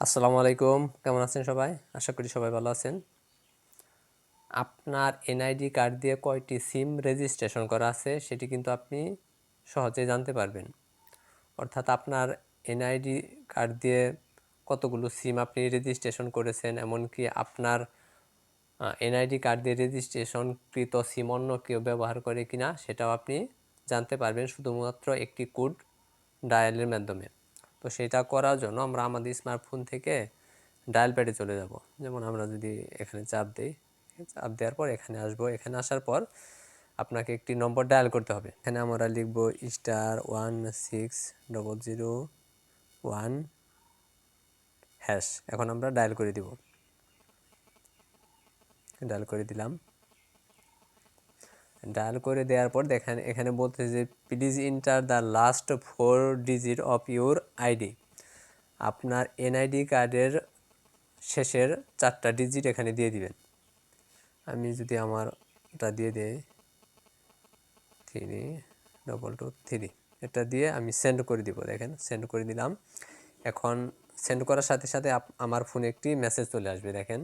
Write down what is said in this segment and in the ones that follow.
আসসালামু আলাইকুম। কেমন আছেন সবাই? আশা করি সবাই ভালো আছেন। আপনার এনআইডি কার্ড দিয়ে কয়টি সিম রেজিস্ট্রেশন করা আছে, সেটি কিন্তু আপনি সহজে জানতে পারবেন। অর্থাৎ আপনার এনআইডি কার্ড দিয়ে কতগুলো সিম আপনি রেজিস্ট্রেশন করেছেন, এমনকি আপনার এনআইডি কার্ড দিয়ে রেজিস্ট্রেশনকৃত সিম অন্য কেউ ব্যবহার করে কিনা, সেটাও আপনি জানতে পারবেন শুধুমাত্র একটি কোড ডায়ালের মাধ্যমে। তো সেটা করার জন্য আমরা আমাদের স্মার্টফোন থেকে ডায়াল প্যাডে চলে যাব। যেমন আমরা যদি এখানে চাপ দিই, চাপ দেওয়ার পর এখানে আসব। এখানে আসার পর আপনাকে একটি নম্বর ডায়াল করতে হবে। এখানে আমরা লিখব star one six double zero one hash এখন আমরা ডায়াল করে দিব। ডায়াল করে দিলাম। ডায়াল করে দেওয়ার পর দেখেন, এখানে বলতে যে please enter the last four digit of your ID আপনার এনআইডি কার্ডের শেষের চারটা ডিজিট এখানে দিয়ে দিবেন। আমি যদি আমারটা দিয়ে দেই থ্রি ডবল টু থ্রি এটা দিয়ে আমি সেন্ড করে দিব। দেখেন সেন্ড করে দিলাম। এখন সেন্ড করার সাথে সাথে আমার ফোনে একটি মেসেজ চলে আসবে। দেখেন,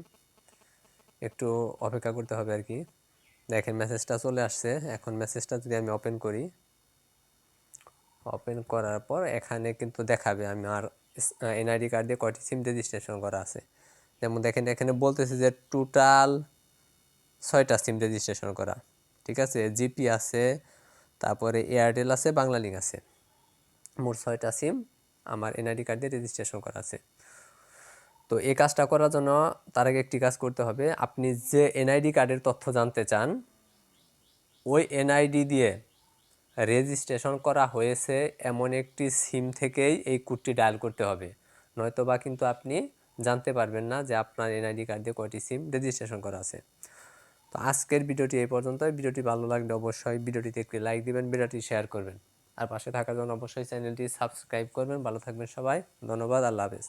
একটু অপেক্ষা করতে হবে আর কি। দেখেন মেসেজটা চলে আসছে। এখন মেসেজটা যদি আমি ওপেন করি ওপেন করার পর এখানে কিন্তু দেখাবে আমার এনআইডি কার্ড দিয়ে কয়টি সিম রেজিস্ট্রেশন করা আছে। যেমন দেখেন এখানে বলতেছে যে টোটাল ছয়টা সিম রেজিস্ট্রেশন করা। ঠিক আছে? জিপি আছে, তারপরে এয়ারটেল আছে বাংলালিঙ্ক আছে। মোট ছয়টা সিম আমার এনআইডি কার্ড দিয়ে রেজিস্ট্রেশন করা আছে। তো এই কাজটা করার জন্য তার আগে একটি কাজ করতে হবে। আপনি যে এনআইডি কার্ডের তথ্য জানতে চান, ওই এনআইডি দিয়ে রেজিস্ট্রেশন করা হয়েছে এমন একটি সিম থেকেই এই কোডটি ডায়াল করতে হবে। নয়তো বা কিন্তু আপনি জানতে পারবেন না যে আপনার এনআইডি কার্ড দিয়ে কয়টি সিম রেজিস্ট্রেশন করা আছে। তো আজকের ভিডিওটি এই পর্যন্ত ভিডিওটি ভালো লাগলে অবশ্যই ভিডিওটিতে একটি লাইক দিবেন, ভিডিওটি শেয়ার করবেন। আর পাশে থাকার জন্য অবশ্যই চ্যানেলটি সাবস্ক্রাইব করবেন। ভালো থাকবেন সবাই। ধন্যবাদ। আল্লাহ হাফেজ।